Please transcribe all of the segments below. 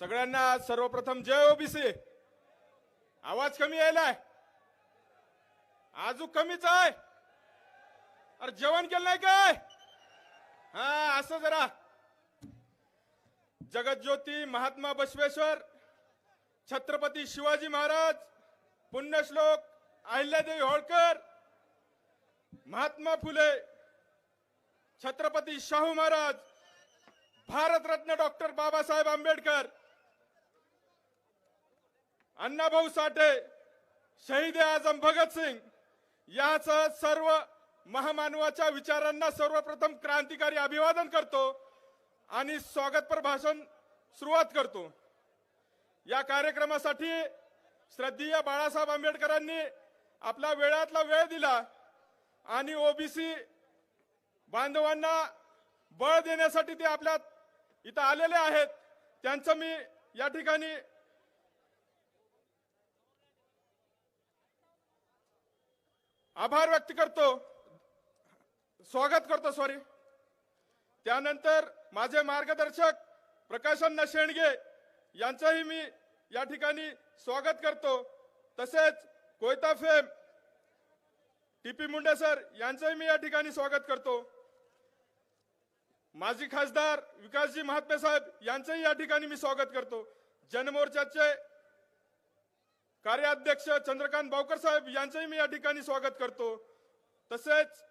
सगळ्यांना सर्वप्रथम जय ओबीसी. आवाज कमी यायलाय. आजू कमीच आहे. अरे जेवण केलं नाही काय? हा असं जरा. जगज्योती महात्मा बसवेश्वर छत्रपती शिवाजी महाराज पुण्यश्लोक अहिल्यादेवी होळकर महात्मा फुले छत्रपती शाहू महाराज भारतरत्न डॉक्टर बाबासाहेब आंबेडकर अण्णाभाऊ साठे शहीद आजम आझम भगतसिंग यासह सर्व महामानवाच्या विचारांना सर्वप्रथम क्रांतिकारी अभिवादन करतो आणि स्वागतपर भाषण सुरुवात करतो. या कार्यक्रमासाठी श्रद्धेय बाळासाहेब आंबेडकरांनी आपला वेळातला वेळ दिला आणि ओबीसी बांधवांना बळ देण्यासाठी ते आपल्या इथं आलेले आहेत. त्यांचं मी या ठिकाणी आभार व्यक्त करतो. स्वागत करतो सॉरी त्यानंतर माझे मार्गदर्शक प्रकाशन शेंडगे यांचंही मी या ठिकाणी स्वागत करतो. तसेच कोयता फेम टीपी मुंडे सर यांचंही मी या ठिकाणी स्वागत करतो. माजी खासदार विकासजी महात्मे साहेब यांचंही या ठिकाणी मी स्वागत करतो. जनमोर्चाचे कार्याध्यक्ष चंद्रकांत बावकर साहेब यांचंही मी या ठिकाणी स्वागत करतो. तसेच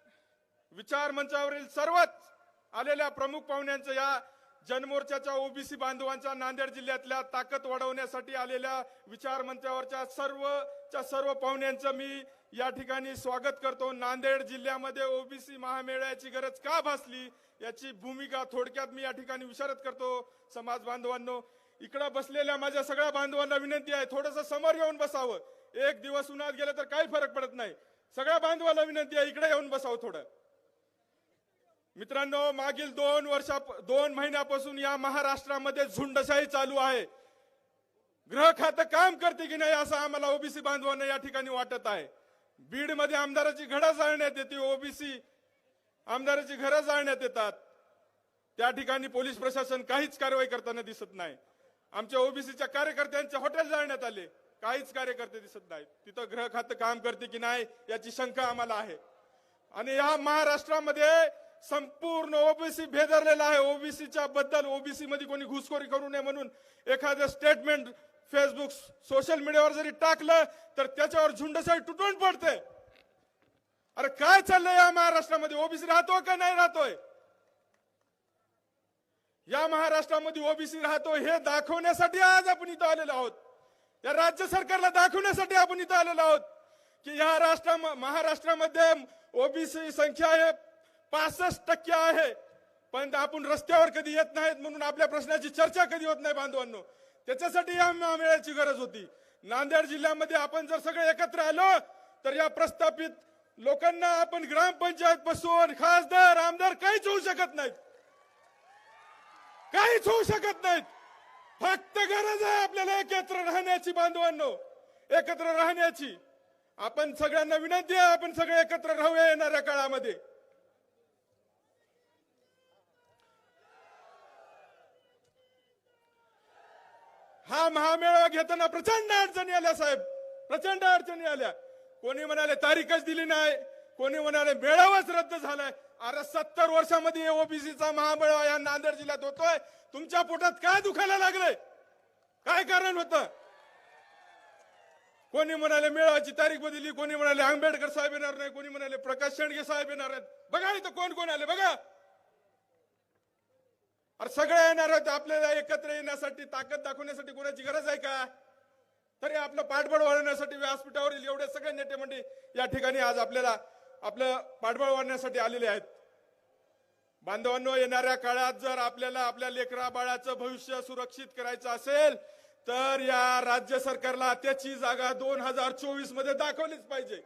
विचार मंचावरील सर्वच आलेल्या प्रमुख पाहुण्यांचं या जनमोर्चाच्या ओबीसी बांधवांच्या नांदेड जिल्ह्यातल्या ताकद वाढवण्यासाठी आलेल्या विचार मंचावरच्या सर्वच्या सर्व पाहुण्यांचं मी या ठिकाणी स्वागत करतो. नांदेड जिल्ह्यामध्ये ओबीसी महामेळ्याची गरज का भासली याची भूमिका थोडक्यात मी या ठिकाणी विचारत करतो. समाज बांधवांनो इकडं बसलेल्या माझ्या सगळ्या बांधवांना विनंती आहे थोडस समोर येऊन बसावं. एक दिवस उन्हात गेलं तर काही फरक पडत नाही. सगळ्या बांधवांना विनंती आहे इकडे येऊन बसावं थोडं. मित्रांनो मागील दोन वर्षा दोन महिन्यापासून या महाराष्ट्रामध्ये झुंडशाही चालू आहे. ग्रह खातं काम करते की नाही असं आम्हाला ओबीसी बांधवांना या ठिकाणी वाटत आहे. बीडमध्ये आमदाराची घडा जाळण्यात येते ओबीसी आमदाराची घरं जाळण्यात येतात. त्या ठिकाणी पोलीस प्रशासन काहीच कारवाई करताना दिसत नाही. आमच्या ओबीसीच्या कार्यकर्त्यांचे हॉटेल जाळण्यात आले. काहीच कार्यकर्ते दिसत नाहीत. तिथं ग्रह खातं काम करते की नाही याची शंका आम्हाला आहे. आणि या महाराष्ट्रामध्ये संपूर्ण ओबीसी भेदरलेला आहे. ओबीसीच्या बद्दल ओबीसी मध्ये कोणी घुसखोरी करू नये म्हणून एखादं स्टेटमेंट फेसबुक सोशल मीडियावर जरी टाकलं तर त्याच्यावर झुंडसाई तुटून पडते. अरे काय चाललंय या महाराष्ट्रामध्ये? ओबीसी राहतो का नाही राहतोय? या महाराष्ट्रामध्ये ओबीसी राहतो हे दाखवण्यासाठी आज आपण इथं आलेलो आहोत. या राज्य सरकारला दाखवण्यासाठी आपण इथं आलेलो आहोत की या राष्ट्रा महाराष्ट्रामध्ये ओबीसी संख्या आहे पासष्ट टक्के आहे. पण आपण रस्त्यावर कधी येत नाहीत म्हणून आपल्या प्रश्नाची चर्चा कधी होत नाही बांधवांनो. त्याच्यासाठी या महामेळ्याची गरज होती. नांदेड जिल्ह्यामध्ये आपण जर सगळे एकत्र आलो तर या प्रस्थापित लोकांना आपण ग्रामपंचायत बसून खासदार आमदार काहीच होऊ शकत नाहीत. काहीच होऊ शकत नाहीत. फक्त गरज आहे आपल्याला एकत्र राहण्याची बांधवांनो. एकत्र राहण्याची. आपण सगळ्यांना विनंती आहे आपण सगळे एकत्र राहूया येणाऱ्या काळामध्ये. हा महामेळावा घेताना प्रचंड अडचणी आल्या साहेब. प्रचंड अडचणी आल्या. कोणी म्हणाले तारीखच दिली नाही. कोणी म्हणाले मेळावाच रद्द झालाय. अरे सत्तर वर्षामध्ये ओबीसीचा महामेळावा या नांदेड जिल्ह्यात होतोय. तुमच्या पोटात काय दुखायला लागलंय? काय कारण होतं? कोणी म्हणाले मेळावाची तारीख बदलली. कोणी म्हणाले आंबेडकर साहेब येणार नाही. कोणी म्हणाले प्रकाश शेंडगे साहेब येणार आहेत. बघा इथं कोण कोण आले बघा. अरे सगळे येणार आहेत. आपल्याला एकत्र येण्यासाठी ताकद दाखवण्यासाठी कोणाची गरज आहे का? तरी आपलं पाठबळ वाढवण्यासाठी व्यासपीठावरील एवढे सगळे नेते मंडळी या ठिकाणी आज आपल्याला आपलं पाठबळ वाढण्यासाठी आलेले आहेत. बांधवांनो येणाऱ्या काळात जर आपल्याला आपल्या लेकरा बाळाचं भविष्य सुरक्षित करायचं असेल तर या राज्य सरकारला त्याची जागा दोन हजार चोवीसमध्ये दाखवलीच पाहिजे.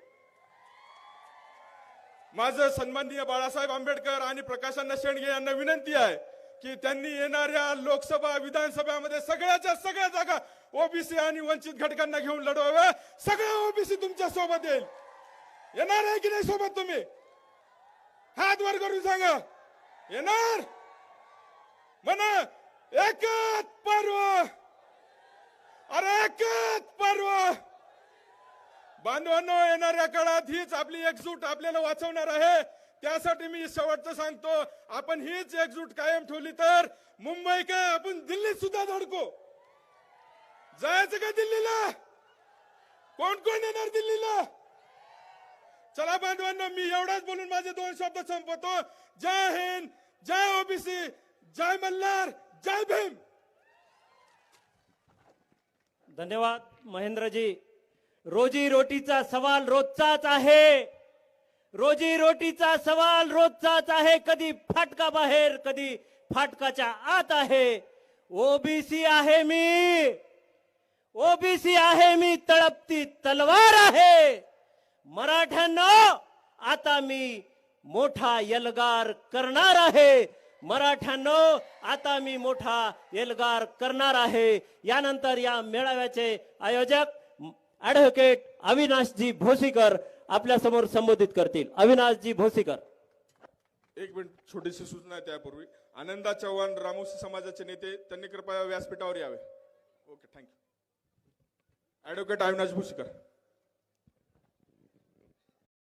माझं सन्माननीय बाळासाहेब आंबेडकर आणि प्रकाशांना शेंडगे यांना विनंती आहे की त्यांनी येणाऱ्या लोकसभा विधानसभेमध्ये सगळ्याच्या सगळ्या जागा ओबीसी आणि वंचित घटकांना घेऊन लढवाव्या. सगळ्या ओबीसी तुमच्यासोबत येईल. येणार आहे की नाही सोबत तुम्ही? हात वर करून सांगा. येणार? म्हणा एकच पर्व. ताकद पर्व. बांधवांनो येणाऱ्या काळात हीच आपली एकजूट आपल्याला वाचवणार आहे. त्यासाठी मी शेवटचं सांगतो. आपण हीच एकजूट कायम ठेवली तर मुंबई काय आपण दिल्लीत सुद्धा धडको? जायचं का दिल्लीला? कोण कोण येणार दिल्लीला? चला बांधवांना मी एवढाच बोलून माझे दोन शब्द संपवतो. जय हिंद जय ओबीसी जय मल्हार जय भीम. धन्यवाद महेंद्रजी. रोजी रोटीचा सवाल रोजचाच आहे. रोजी रोटीचा सवाल रोजचाच आहे. कधी फाटका बाहेर कधी फाटकाच्या आत आहे. ओबीसी आहे मी. ओबीसी आहे मी. तळपती तलवार आहे. मराठ्यांना आता मी मोठा यलगार करणार आहे. मराठ्यांनो आता मी मोठा एल्गार करणार आहे. यानंतर या मेळाव्याचे आयोजक ॲडव्होकेट अविनाशजी भोसीकर आपल्यासमोर संबोधित करतील. अविनाशजी भोसीकर. एक मिनिट छोटीशी सूचना आहे त्यापूर्वी. आनंदा चव्हाण रामोशी समाजाचे नेते त्यांनी कृपया व्यासपीठावर यावे. Okay thank you advocate Avinash Bhosikar.